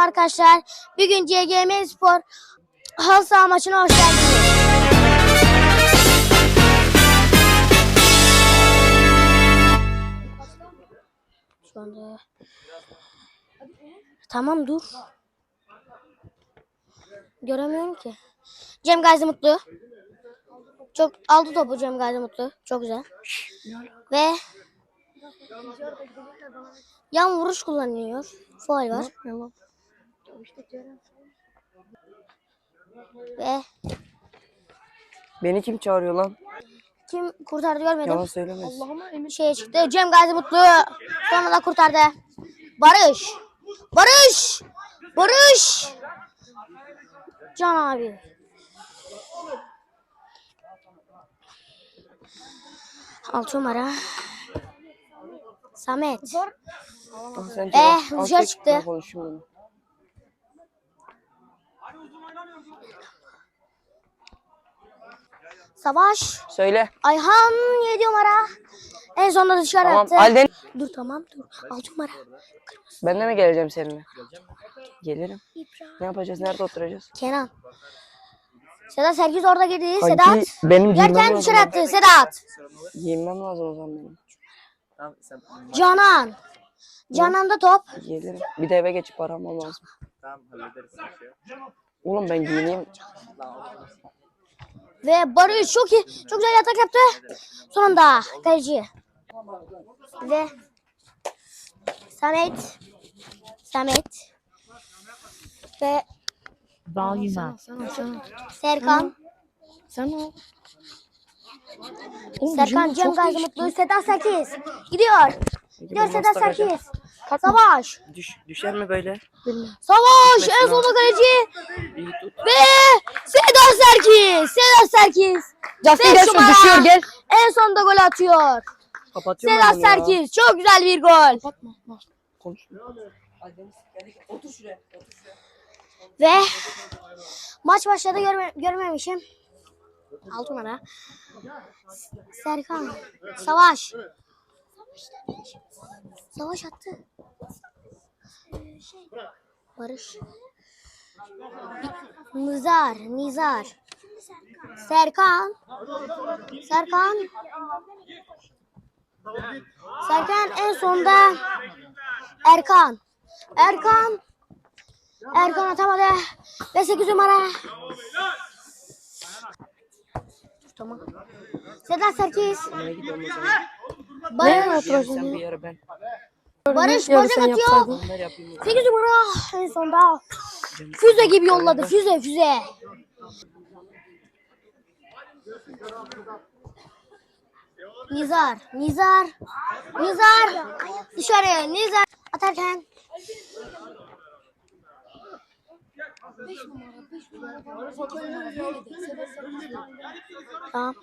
arkadaşlar. Bugün CGM Spor halı saha maçına hoş geldiniz. Şu anda... Tamam dur. Göremiyorum ki. Cem Gazi Mutlu. Çok aldı topu Cem Gazi Mutlu. Çok güzel. Ve yan vuruş kullanıyor. Faul var. Ve Beni kim çağırıyor lan? kim kurtardı görmedim. Yalan söylemesin. Şeye çıktı. Cem Gazi Mutlu. Sonra da kurtardı. Barış. Barış. Barış. Can abi. Altı numara. Samet. Ah, sen Eh, dışarı çıktı. ben Savaş. Söyle. Ayhan 7 numara. En sonunda dışarı Tamam. attı. Alden. Dur tamam dur. 6 numara. Ben de mi geleceğim seninle? Gelirim. Ne yapacağız? Nerede oturacağız? Kenan. Sedat Sergiz orada girdi. Kanki, Sedat. benim Yerken dışarı attı. Sedat. Giyinmem lazım o zaman benim. Canan. Canan'da top. Gelirim. Bir de eve geçip aramam lazım. Tamam hallederiz şey. Oğlum ben giyineyim. Ve Barış çok iyi. Çok güzel atak yaptı. Sonunda kaleci. Ve Samet. Samet. Ve Bağlayma. Serkan. Sen o. Serkan Cem Gazi Mutlu. Sedat Serkiz. Gidiyor. Gidiyor Sedat Serkiz. Savaş. Düş, düşer mi böyle? Savaş. En sonunda kaleci. Ve Sedat Serkiz. Sedat Serkiz. Justin Beş numara. düşüyor gel. En sonunda gol atıyor. Kapatıyorum Sedat bunu ya. Serkiz. Çok güzel bir gol. Konuş. Otur şuraya. Ve maç başladı görme, görmemişim. Altı numara. Serkan. Savaş. Savaş attı. Barış. Nizar. Nizar. Serkan. Serkan. Serkan en sonda Erkan. Erkan. Erkan atamadı. Ve 8 numara. Tamam. Sedat Serkiz. Nereye gidiyorum o zaman? Barış. Sen bir yere ben. Barış bacak atıyor. Bunları yapayım. 8 numara. En sonda. Füze gibi yolladı. Füze füze. Nizar. Nizar. Nizar. Dışarıya. Nizar. Atarken. Tamam.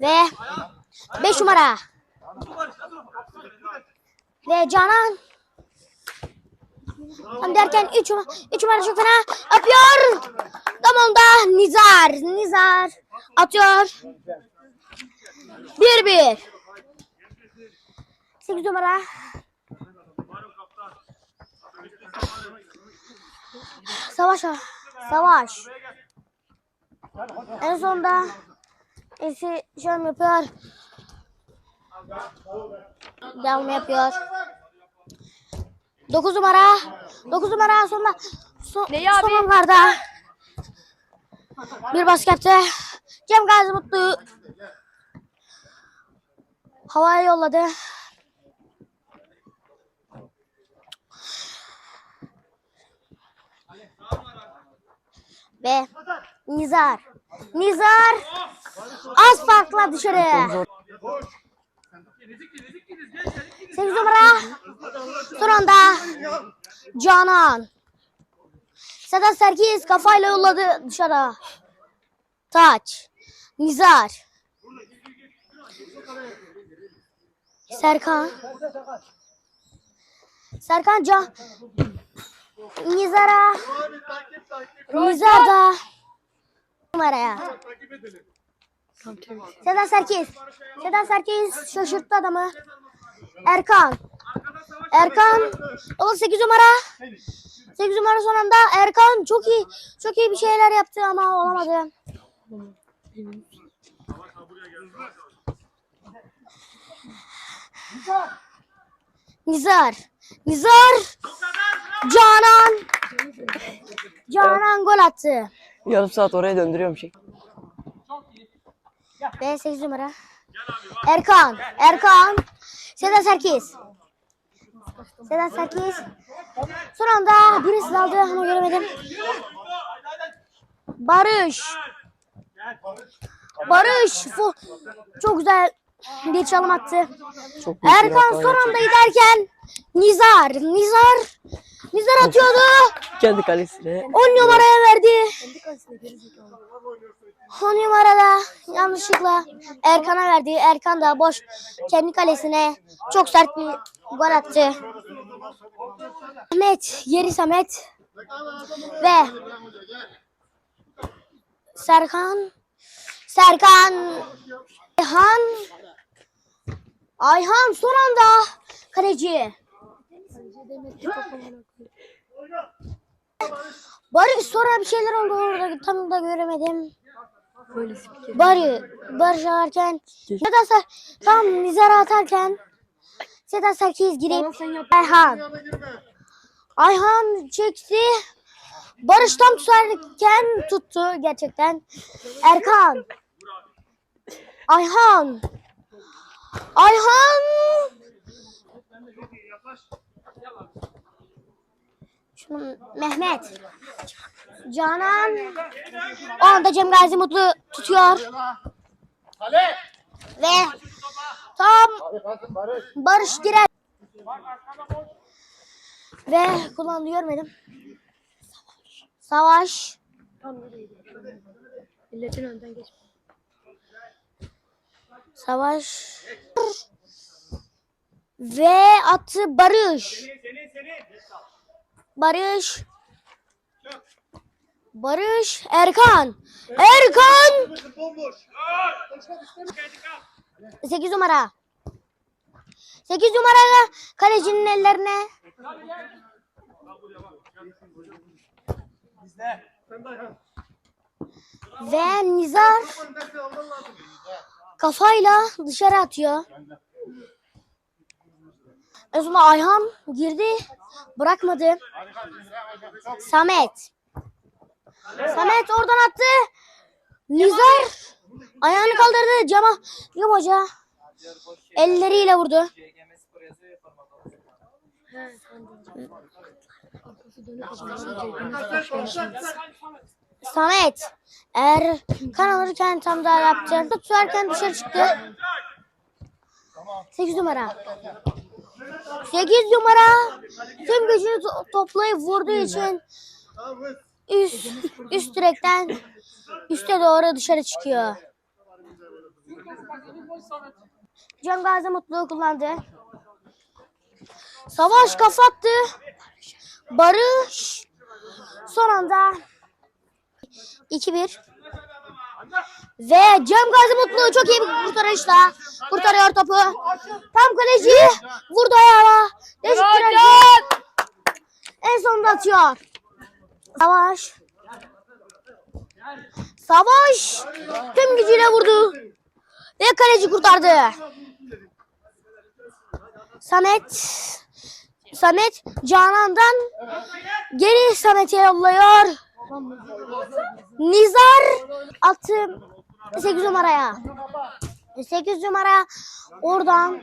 Ve 5 numara. Ve Canan. Tam derken 3 numara, üç numara çok fena yapıyor. Tam onda Nizar. Nizar atıyor. 1-1. 8 numara. Savaş. Savaş. En sonunda Esi şöyle yapıyor. Devam yapıyor. 9 numara. 9 numara sonunda son, son onlarda. Bir baskette. Cem Gazi Mutlu. Havaya yolladı. Ve Nizar. Nizar az farkla dışarı. 8 numara. Son anda Canan. Sedat Serkiz kafayla yolladı dışarı. Taç. Nizar. Serkan. Serkan Can. Nizar'a. Nizar da. Numaraya. Sedat Serkiz. Sedat Serkiz şaşırttı adamı. Erkan. Erkan. O 8 numara. 8 numara son anda Erkan çok iyi çok iyi bir şeyler yaptı ama olamadı. Nizar. Nizar. Canan. Canan gol attı. Yarım saat oraya döndürüyorum şey. Ve 8 numara. Erkan. Erkan. Sedat Serkis. Sedat Serkis. Son anda birisi daldı ama göremedim. Barış. Barış. Fu- Çok güzel bir çalım attı. Çok Erkan son anda giderken Nizar. Nizar. Nizar atıyordu. Kendi kalesine. 10 numaraya verdi. 10 numarada yanlışlıkla Erkan'a verdi. Erkan da boş kendi kalesine çok sert bir gol attı. Samet, geri Samet ve Serkan Serkan Ayhan Ayhan son anda kaleci. Barış sonra bir şeyler oldu orada tam da göremedim. Bari Barış atarken Sedat Sa- tam Nizar'a atarken Sedat Sakiz girip Ayhan Ayhan çekti. Barış tam tutarken tuttu gerçekten. Erkan. Ayhan. Ayhan Mehmet Canan o anda Cem Gazi Mutlu tutuyor. Ve tam Barış girer. Ve kullandı görmedim. Savaş. Milletin önden geç. Savaş. Ve atı Barış. Barış. Barış. Erkan. Erkan. 8 numara. 8 numara kalecinin ellerine. Ve Nizar kafayla dışarı atıyor. En sonunda Ayhan girdi. Bırakmadı. Samet. Samet oradan attı. Nizar ayağını kaldırdı. Cama Cem Hoca elleriyle vurdu. Samet Erkan alırken tam daha yaptı. Tutarken dışarı çıktı. 8 numara. 8 numara tüm gücünü to- toplayıp vurduğu için üst, üst direkten üste doğru dışarı çıkıyor. Can Gazi Mutlu kullandı. Savaş kafattı. Barış son anda 2-1 ve Cem Gazi Mutlu çok iyi bir kurtarışla kurtarıyor topu. Tam kaleci vurdu ayağına. Deşik direkt. En sonunda atıyor. Savaş. Savaş tüm gücüyle vurdu. Ve kaleci kurtardı. Samet Samet Canan'dan geri Samet'e yolluyor. Nizar attı 8 numaraya. 8 numara oradan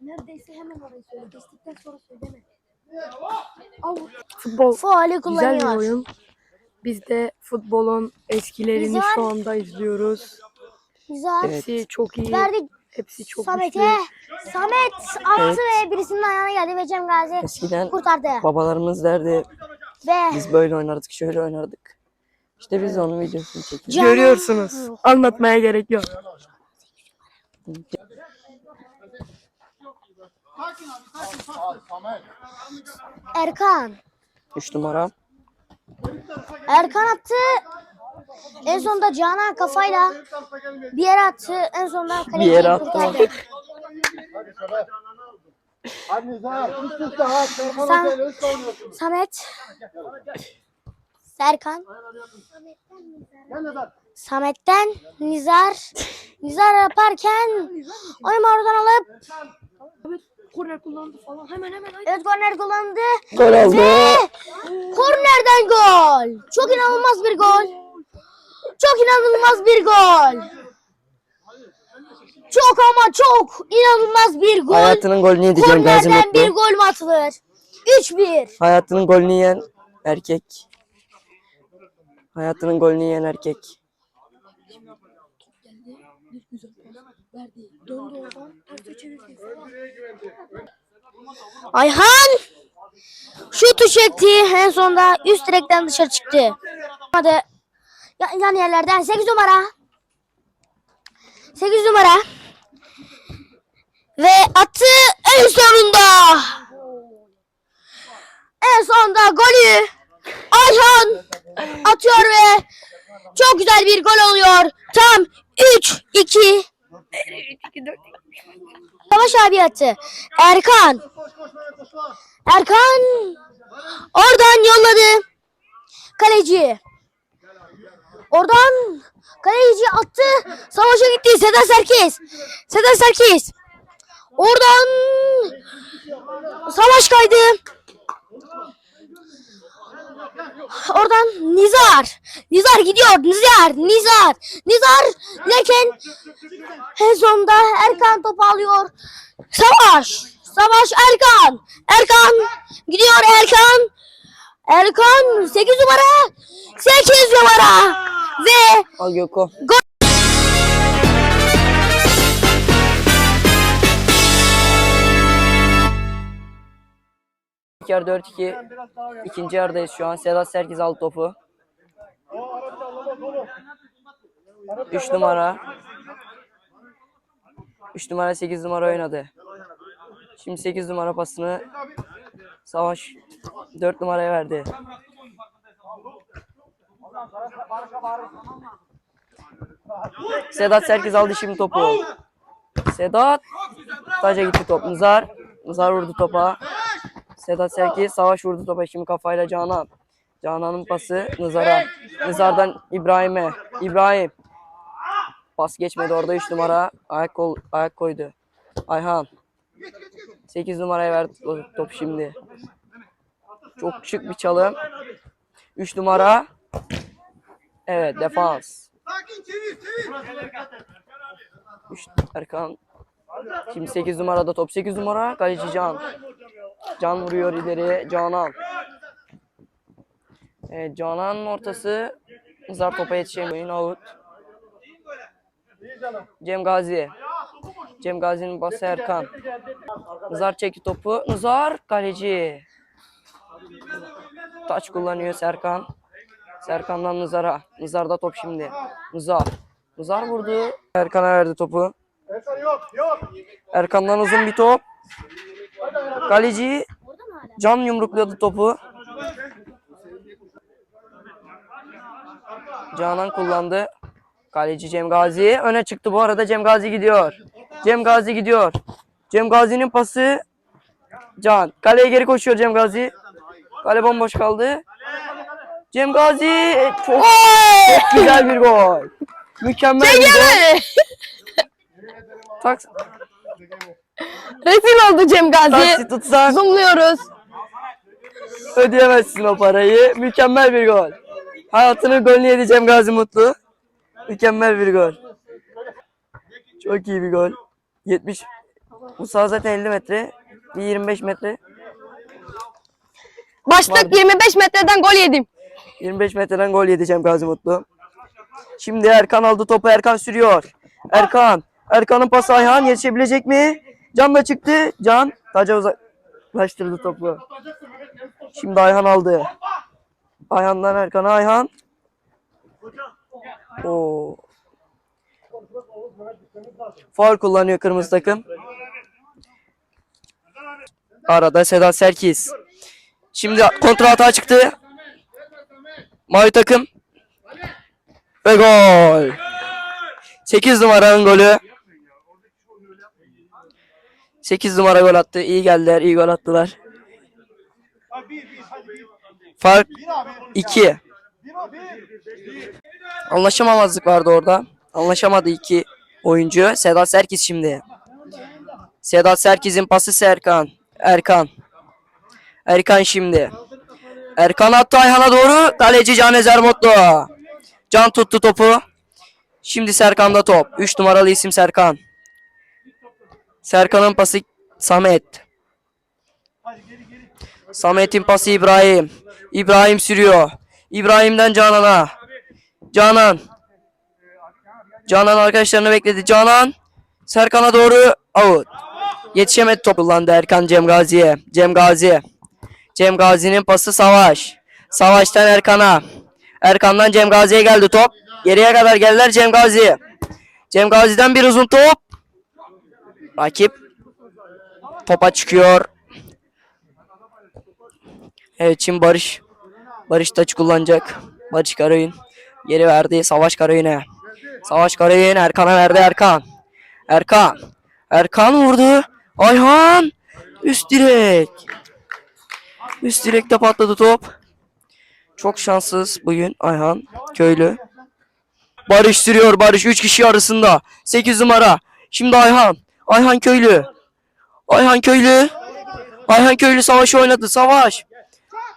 Neredeyse hemen orayı söyle. Geçtikten sonra söyleme. Futbol faali güzel bir oyun. Biz de futbolun eskilerini Güzel. şu anda izliyoruz. Nizar Hepsi çok iyi. verdi Hepsi çok Samet'e. güçlü. Samet attı ve birisinin ayağına geldi ve Cem Gazi Eskiden kurtardı. babalarımız derdi Ve biz böyle oynardık şöyle oynardık. İşte biz de onun videosunu çekiyoruz. Canan- Görüyorsunuz. Anlatmaya gerek yok. Erkan. 3 numara. Erkan attı. En sonunda Canan kafayla bir yere attı. En sonunda kaleci Bir yere attı. kurtardı. Hadi Nizar. Üst üste ha. Serkan Sen- Hoca'yla üst oynuyorsun. Samet. Serkan. Gel Nizar. Samet'ten Nizar. Nizar yaparken oyun oradan alıp Korner kullandı falan. Hemen hemen. evet korner kullandı. Gol oldu. Ve kornerden gol. Çok inanılmaz bir gol. Çok inanılmaz bir gol. Çok ama çok inanılmaz bir gol. Hayatının golünü yedi Cem Gazi Kornerden bir Mutlu. gol mü atılır? 3-1. Hayatının golünü yiyen erkek. Hayatının golünü yiyen erkek. Ayhan şutu çekti. En sonunda üst direkten dışarı çıktı. Hadi yan, yerlerden 8 numara. 8 numara. Ve attı en sonunda. En sonunda golü Ayhan atıyor ve çok güzel bir gol oluyor. Tam 3-2 Savaş abi attı. Erkan. Erkan oradan yolladı. Kaleci. Oradan kaleci attı. Savaşa gitti. Sedat Serkis. Sedat Serkis. Oradan savaş kaydı. Oradan Nizar. Nizar gidiyor. Nizar. Nizar. Nizar derken en Erkan topu alıyor. Savaş. Savaş Erkan. Erkan. Gidiyor Erkan. Erkan 8 numara. 8 numara. Ve Al Göko. İlk yarı 4-2. İkinci yarıdayız şu an. Sedat Serkiz aldı topu. 3 numara. 3 numara 8 numara oynadı. Şimdi 8 numara pasını Savaş 4 numaraya verdi. Sedat Serkiz aldı şimdi topu. Sedat taca gitti top. Nizar. Nizar vurdu topa. Sedat Serkiz savaş vurdu topa. Şimdi kafayla Canan. Canan'ın pası Nizar'a. Nizar'dan İbrahim'e. İbrahim. Pas geçmedi orada 3 numara. Ayak, kol, ayak koydu. Ayhan. 8 numaraya verdi to- top şimdi. Çok şık bir çalım. 3 numara. Evet defans. Üç, Erkan. Şimdi 8 numarada top. 8 numara kaleci Can. Can vuruyor ileri. Canan. Evet, Canan'ın ortası. Zar topa yetişemiyor. Yine out. Cem Gazi. Cem Gazi'nin bası Erkan. Nizar çekti topu. Nizar kaleci. Taç kullanıyor Serkan. Serkan'dan Nizar'a. Nizar'da top şimdi. Nizar. Nizar vurdu. Erkan'a verdi topu. Erkan'dan uzun bir top. Kaleci Can yumrukladı topu. Canan kullandı. Kaleci Cem Gazi öne çıktı bu arada Cem Gazi gidiyor. Cem Gazi gidiyor. Cem Gazi'nin pası Can. Kaleye geri koşuyor Cem Gazi. Kale bomboş kaldı. Cem Gazi çok, çok güzel bir gol. Mükemmel bir gol. Tak, Rezil oldu Cem Gazi. taksi tutsan Zoomluyoruz. ödeyemezsin o parayı. Mükemmel bir gol. Hayatının golünü yedi Cem Gazi Mutlu. Mükemmel bir gol. Çok iyi bir gol. 70. Bu saha zaten 50 metre. Bir 25 metre. Başlık 25 metreden gol yedim. 25 metreden gol yedi Cem Gazi Mutlu. Şimdi Erkan aldı topu. Erkan sürüyor. Erkan. Erkan'ın pası Ayhan yetişebilecek mi? Can da çıktı. Can taca uzaklaştırdı topu. Şimdi Ayhan aldı. Ayhan'dan Erkan'a Ayhan. Oo. Faul kullanıyor kırmızı takım. Arada Sedat Serkis. Şimdi kontra hata çıktı. Mavi takım. Ve gol. 8 numaranın golü. 8 numara gol attı. İyi geldiler, iyi gol attılar. Fark Bir abi. 2. Bir o bir. Anlaşamamazlık vardı orada. Anlaşamadı iki oyuncu. Sedat Serkis şimdi. Sedat Serkis'in pası Serkan. Erkan. Erkan şimdi. Erkan attı Ayhan'a doğru. Kaleci Can Ezer Mutlu. Can tuttu topu. Şimdi Serkan'da top. 3 numaralı isim Serkan. Serkan'ın pası Samet. Samet'in pası İbrahim. İbrahim sürüyor. İbrahim'den Canan'a. Canan. Canan arkadaşlarını bekledi. Canan. Serkan'a doğru out. Yetişemedi top kullandı Erkan Cem Gazi'ye. Cem Gazi. Cem Gazi'nin pası Savaş. Savaş'tan Erkan'a. Erkan'dan Cem Gazi'ye geldi top. Geriye kadar geldiler Cem Gazi. Cem Gazi'den bir uzun top. Rakip topa çıkıyor. Evet şimdi Barış. Barış taç kullanacak. Barış Karayın. Geri verdi. Savaş Karayın'a. Savaş Karayın Erkan'a verdi Erkan. Erkan. Erkan vurdu. Ayhan. Üst direk. Üst direkte patladı top. Çok şanssız bugün Ayhan Köylü. Barış sürüyor. Barış 3 kişi arasında. 8 numara. Şimdi Ayhan. Ayhan Köylü. Ayhan Köylü. Ayhan Köylü savaşı oynadı. Savaş.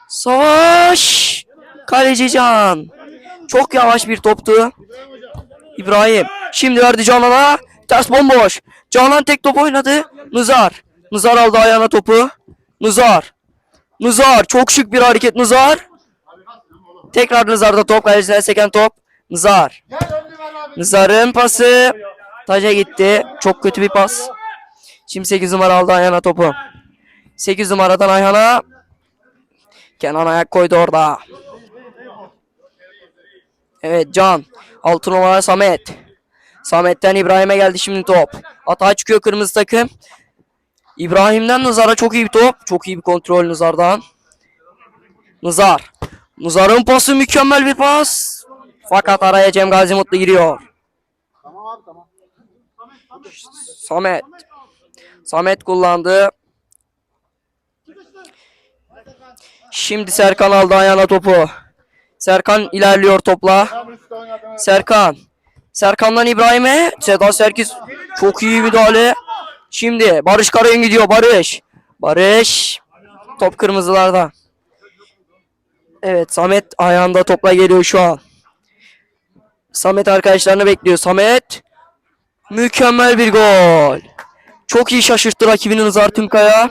Savaş. Kaleci Can. Çok yavaş bir toptu. İbrahim. Şimdi verdi Canan'a. Ters bomboş. Canan tek top oynadı. Nızar. Nızar aldı ayağına topu. Nızar. Nızar. Çok şık bir hareket Nızar. Tekrar Nızar'da top. Kaleciden seken top. Nızar. Nızar'ın pası. Taca gitti. Çok kötü bir pas. Şimdi 8 numara aldı ayağına topu. 8 numaradan Ayhan'a. Kenan ayak koydu orada. Evet Can. 6 numara Samet. Samet'ten İbrahim'e geldi şimdi top. Atağa çıkıyor kırmızı takım. İbrahim'den Nızar'a çok iyi bir top. Çok iyi bir kontrol Nızar'dan. Nızar. Nızar'ın pası mükemmel bir pas. Fakat araya Cem Gazi Mutlu giriyor. Samet. Samet kullandı. Şimdi Serkan aldı ayağına topu. Serkan ilerliyor topla. Serkan. Serkan'dan İbrahim'e. Sedat Serkis çok iyi müdahale. Şimdi Barış Karayın gidiyor. Barış. Barış. Top kırmızılarda. Evet Samet ayağında topla geliyor şu an. Samet arkadaşlarını bekliyor. Samet. Mükemmel bir gol. Çok iyi şaşırttı rakibini Nızar Tümkaya.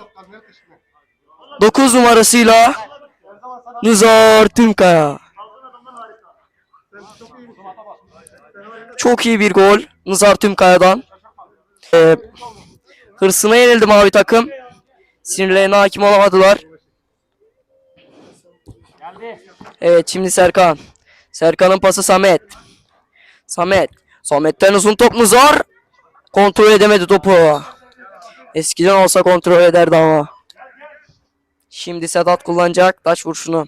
9 numarasıyla Nızar Tümkaya. Çok iyi bir gol Nızar Tümkaya'dan. Ee, hırsına yenildi mavi takım. Sinirlerine hakim olamadılar. Evet şimdi Serkan. Serkan'ın pası Samet. Samet. Samet'ten uzun top Nızar. Kontrol edemedi topu. Eskiden olsa kontrol ederdi ama. Şimdi Sedat kullanacak taç vuruşunu.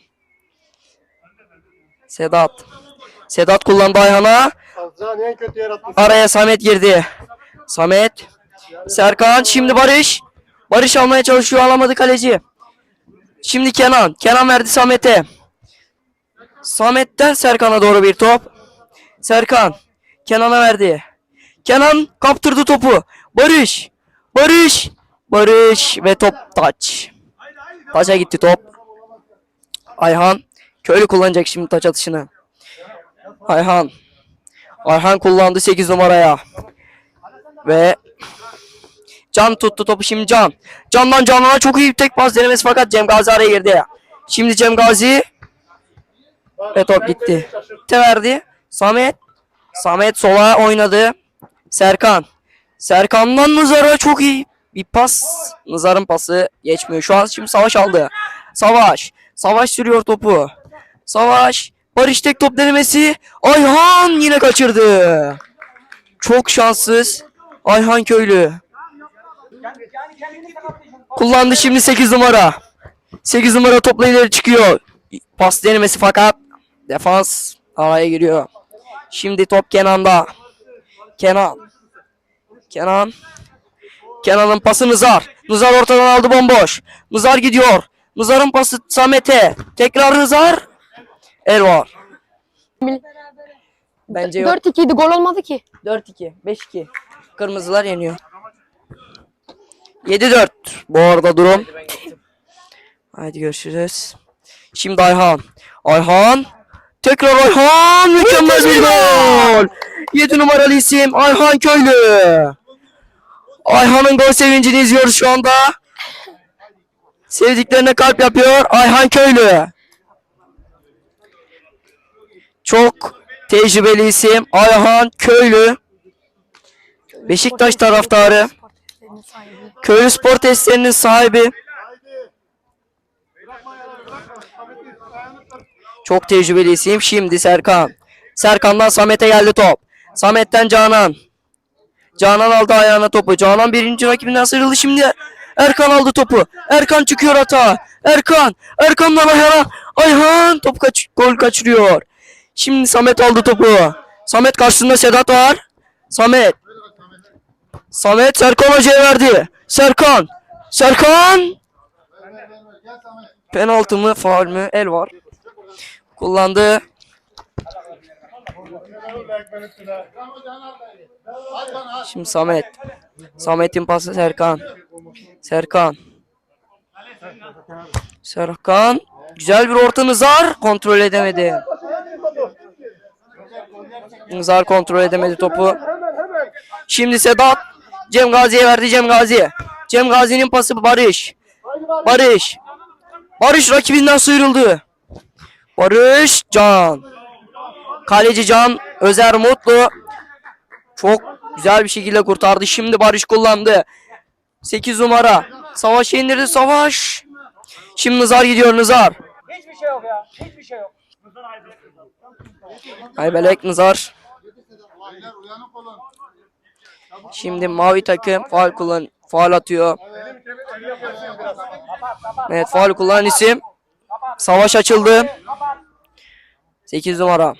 Sedat. Sedat kullandı Ayhan'a. Araya Samet girdi. Samet. Serkan. Şimdi Barış. Barış almaya çalışıyor. Alamadı kaleci. Şimdi Kenan. Kenan verdi Samet'e. Samet'ten Serkan'a doğru bir top. Serkan. Kenan'a verdi. Kenan kaptırdı topu. Barış. Barış. Barış ve top taç. Taça gitti top. Ayhan. Köylü kullanacak şimdi taç atışını. Ayhan. Ayhan kullandı 8 numaraya. Ve Can tuttu topu şimdi Can. Can'dan Canan'a çok iyi bir tek pas denemesi fakat Cem Gazi araya girdi. Şimdi Cem Gazi ve top gitti. Te verdi. Samet. Samet sola oynadı. Serkan. Serkan'dan Nızar'a çok iyi bir pas. Nızar'ın pası geçmiyor. Şu an şimdi Savaş aldı. Savaş. Savaş sürüyor topu. Savaş. Barış tek top denemesi. Ayhan yine kaçırdı. Çok şanssız. Ayhan Köylü. Kullandı şimdi 8 numara. 8 numara topla ileri çıkıyor. Pas denemesi fakat defans araya giriyor. Şimdi top Kenan'da. Kenan. Kenan. Kenan'ın pası Nızar. Nızar ortadan aldı bomboş. Nızar gidiyor. Nızar'ın pası Samet'e. Tekrar Nızar. El var. Bence yok. 4-2 idi gol olmadı ki. 4-2. 5-2. Kırmızılar yeniyor. 7-4. Bu arada durum. Haydi görüşürüz. Şimdi Ayhan. Ayhan. Tekrar Ayhan. Mükemmel bir gol. 7 numaralı isim Ayhan Köylü. Ayhan'ın gol sevincini izliyoruz şu anda. Sevdiklerine kalp yapıyor Ayhan Köylü. Çok tecrübeli isim Ayhan Köylü. Beşiktaş taraftarı. Köylü spor testlerinin sahibi. Çok tecrübeli isim. Şimdi Serkan. Serkan'dan Samet'e geldi top. Samet'ten Canan. Canan aldı ayağına topu. Canan birinci rakibinden sıyrıldı şimdi. Erkan aldı topu. Erkan çıkıyor hata. Erkan. Erkan'dan ayağına. Ayhan top kaç gol kaçırıyor. Şimdi Samet aldı topu. Samet karşısında Sedat var. Samet. Samet Serkan Hoca'ya verdi. Serkan. Serkan. Penaltı mı faul mü? El var. Kullandı. Şimdi Samet. Samet'in pası Serkan. Serkan. Serkan. Güzel bir orta Nizar. Kontrol edemedi. Nizar kontrol edemedi topu. Şimdi Sedat. Cem Gazi'ye verdi Cem Gazi. Cem Gazi'nin pası Barış. Barış. Barış rakibinden sıyrıldı. Barış Can. Kaleci Can Özer Mutlu. Çok güzel bir şekilde kurtardı. Şimdi Barış kullandı. 8 numara. Savaş indirdi Savaş. Şimdi Nizar gidiyor Nizar. Hiçbir şey yok ya. Hiçbir şey yok. Aybelek Nizar. Şimdi mavi takım faal kullan faal atıyor. Evet faal kullanan isim. Savaş açıldı. 8 numara.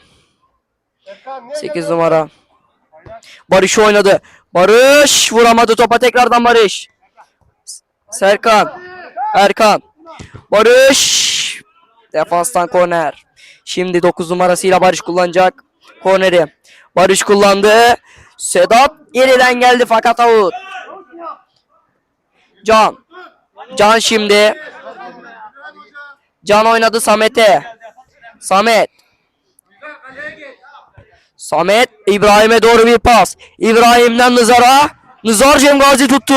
8 numara. Barış oynadı. Barış vuramadı topa tekrardan Barış. Serkan. Erkan. Barış. Defanstan korner. Şimdi 9 numarasıyla Barış kullanacak. Korneri. Barış kullandı. Sedat geriden geldi fakat out. Can. Can şimdi. Can oynadı Samet'e. Samet. Samet İbrahim'e doğru bir pas. İbrahim'den Nızar'a. Nızar Cem Gazi tuttu.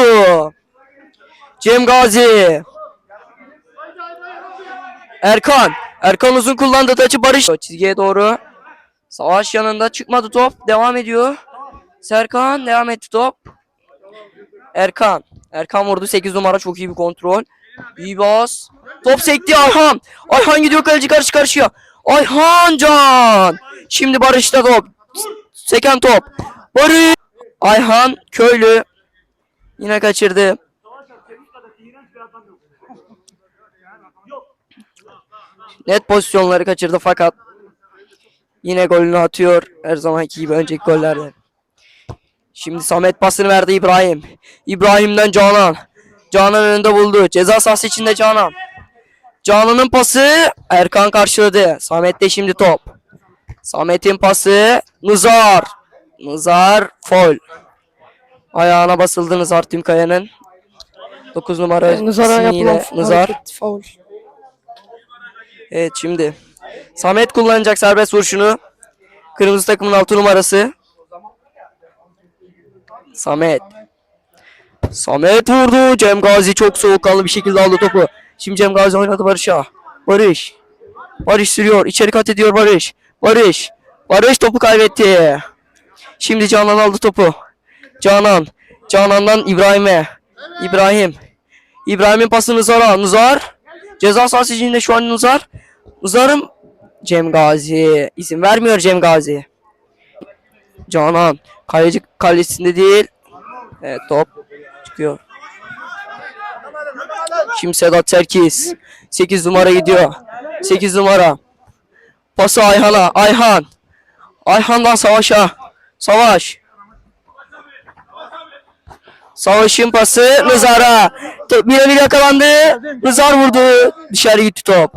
Cem Gazi. Erkan. Erkan uzun kullandı taçı Barış. Çizgiye doğru. Savaş yanında çıkmadı top. Devam ediyor. Serkan devam etti top. Erkan. Erkan vurdu 8 numara çok iyi bir kontrol. İyi bas. Top sekti Ayhan. Ayhan gidiyor kaleci karşı karşıya. Ayhan Can. Şimdi Barış'ta top. Seken top. Barış. Ayhan Köylü. Yine kaçırdı. Net pozisyonları kaçırdı fakat yine golünü atıyor her zamanki gibi önceki gollerde. Şimdi Samet pasını verdi İbrahim. İbrahim'den Canan. Canan önünde buldu. Ceza sahası içinde Canan. Canan'ın pası Erkan karşıladı. Samet'te şimdi top. Samet'in pası Nızar. Nızar foul. Ayağına basıldı Nızar Tümkaya'nın. 9 numara Nızar'a yapılan Nızar. faul. Evet şimdi. Samet kullanacak serbest vuruşunu. Kırmızı takımın 6 numarası. Samet. Samet vurdu. Cem Gazi çok soğukkanlı bir şekilde aldı topu. Şimdi Cem Gazi oynadı Barış'a. Barış. Barış sürüyor. İçeri kat ediyor Barış. Barış. Barış topu kaybetti. Şimdi Canan aldı topu. Canan. Canan'dan İbrahim'e. İbrahim. İbrahim'in pası Nuzar'a. Nuzar. Ceza sahası içinde şu an Nuzar. Nuzar'ım Cem Gazi. İzin vermiyor Cem Gazi. Canan. Kaleci kalesinde değil. Evet top çıkıyor. Şimdi Sedat Serkis. 8 numara gidiyor. 8 numara. Pası Ayhan'a. Ayhan. Ayhan'dan Savaş'a. Savaş. Savaş'ın pası Nızar'a. Birebir yakalandı. Nızar vurdu. Dışarı gitti top.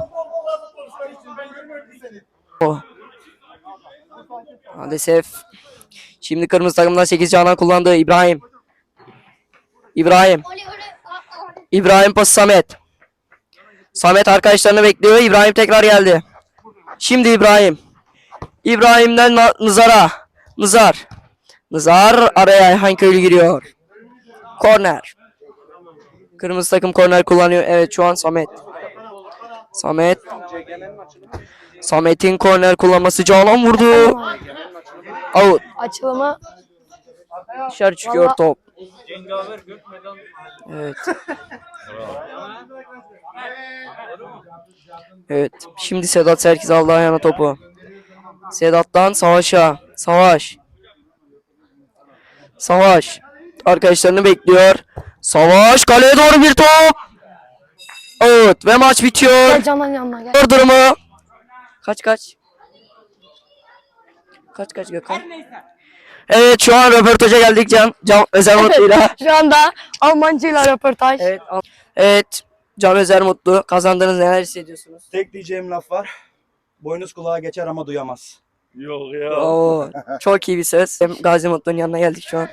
Maalesef. Şimdi kırmızı takımdan 8 Canan kullandı. İbrahim. İbrahim. İbrahim pası Samet. Samet arkadaşlarını bekliyor. İbrahim tekrar geldi. Şimdi İbrahim. İbrahim'den Nızar'a. Nızar. Nızar araya Ayhan Köylü giriyor. Korner. Kırmızı takım korner kullanıyor. Evet şu an Samet. Samet. Samet'in korner kullanması Canan vurdu. Out. Açılımı Dışarı çıkıyor Vallahi- top. Evet. Evet. Şimdi Sedat Serkiz aldı ayağına topu. Sedat'tan Savaş'a. Savaş. Savaş. Arkadaşlarını bekliyor. Savaş kaleye doğru bir top. Evet ve maç bitiyor. gel Can'ın yanına gel. Durumu. Kaç kaç? Kaç kaç Gökhan? Evet şu an röportaja geldik Can. Can Özer Mutlu'yla. Şu anda Almancıyla röportaj. evet. al- Evet. Can Özer Mutlu. Kazandınız neler hissediyorsunuz? Tek diyeceğim laf var. Boynuz kulağa geçer ama duyamaz. Yok ya. Oo, çok iyi bir söz. Hem Gazi Mutlu'nun yanına geldik şu an.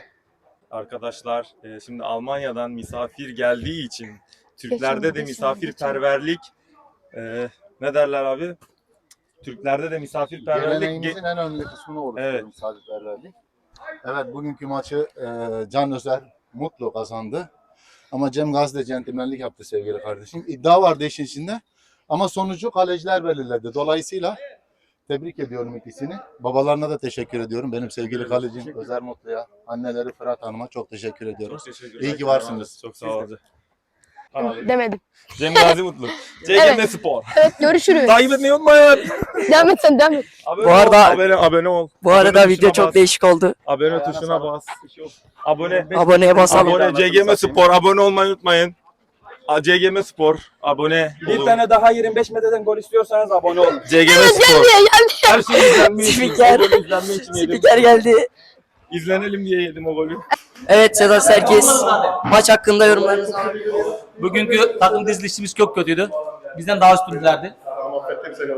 Arkadaşlar e, şimdi Almanya'dan misafir geldiği için Türklerde de misafirperverlik e, ne derler abi? Türklerde de misafirperverlik ge- Geleneğimizin en önemli kısmını oluşturuyor Evet. misafirperverlik. Evet bugünkü maçı e, Can Özer mutlu kazandı. Ama Cem Gazi de centilmenlik yaptı sevgili kardeşim. İddia vardı işin içinde. Ama sonucu kaleciler belirledi. Dolayısıyla tebrik ediyorum ikisini. Babalarına da teşekkür ediyorum. Benim sevgili kalecim Özer Mutlu'ya, anneleri Fırat Hanım'a çok teşekkür ediyoruz. Çok teşekkür İyi ki varsınız. Çok sağ ol. Abi. Demedim. Cem Gazi Mutlu. CGM Evet. Spor. Evet görüşürüz. Takip etmeyi unutmayın. devam et sen devam et. Abone Bu arada- ol, abone, abone ol. Bu arada Abone video tuşuna çok bas. değişik oldu. Abone tuşuna bas. Abone. Aboneye basalım. Abone CGM Spor abone olmayı unutmayın. A- CGM Spor abone Bir olun. tane daha 25 metreden gol istiyorsanız abone olun. CGM Spor. Her şey izlenme için. Spiker. o golü izlenme için yedim. Spiker geldi. İzlenelim diye yedim o golü. Evet Sedat Serkiz. Maç hakkında yorumlarınızı alayım. Bugünkü takım dizilişimiz çok kötüydü. Bizden daha üstündülerdi.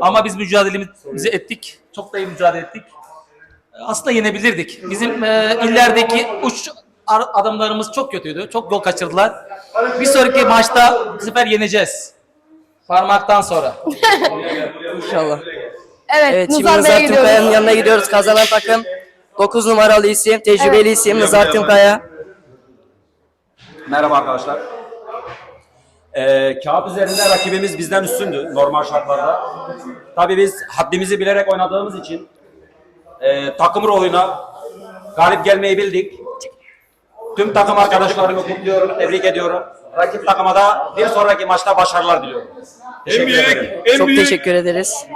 Ama biz mücadelemizi ettik. Çok da iyi mücadele ettik. Aslında yenebilirdik. Bizim e, illerdeki uç ar- adamlarımız çok kötüydü. Çok gol kaçırdılar. Bir sonraki maçta bu sefer yeneceğiz. Parmaktan sonra. İnşallah. Evet, Evet şimdi Nuzar Bey'e gidiyoruz. yanına gidiyoruz. Kazanan takım 9 numaralı isim, tecrübeli isim Nızar Tümkaya. Merhaba arkadaşlar. Ee, kağıt üzerinde rakibimiz bizden üstündü normal şartlarda. Tabii biz haddimizi bilerek oynadığımız için e, takım rolüne galip gelmeyi bildik. Tüm takım arkadaşlarımı kutluyorum, tebrik ediyorum. Rakip takıma da bir sonraki maçta başarılar diliyorum. Teşekkür ederim. Çok teşekkür ederiz.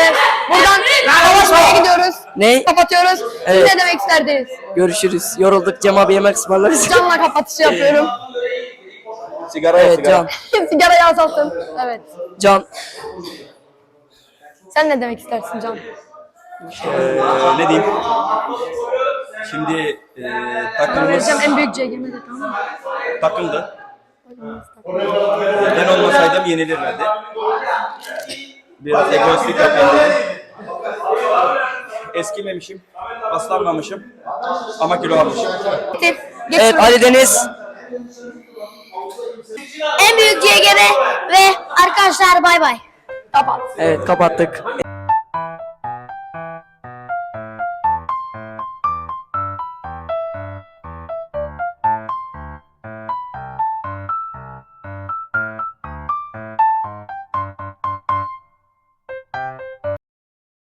Evet, buradan Bey'e gidiyoruz. Ne? Kapatıyoruz. Evet. Siz ne demek isterdiniz? Görüşürüz. Yorulduk. Cem abi yemek ısmarlarız. Can'la kapatışı yapıyorum. Sigara Evet Can. Sigarayı azaltın. Evet. Can. Sen ne demek istersin Can? Ee, ne diyeyim? Şimdi e, takımımız Vereceğim en büyük CGM'de tamam mı? takıldı. Ben olmasaydım yenilirlerdi. Biraz egoistlik dedim. Eskimemişim, aslanmamışım ama kilo almışım. Evet. Ali Deniz. En büyük CGM ve arkadaşlar bay bay. Kapat. Evet kapattık.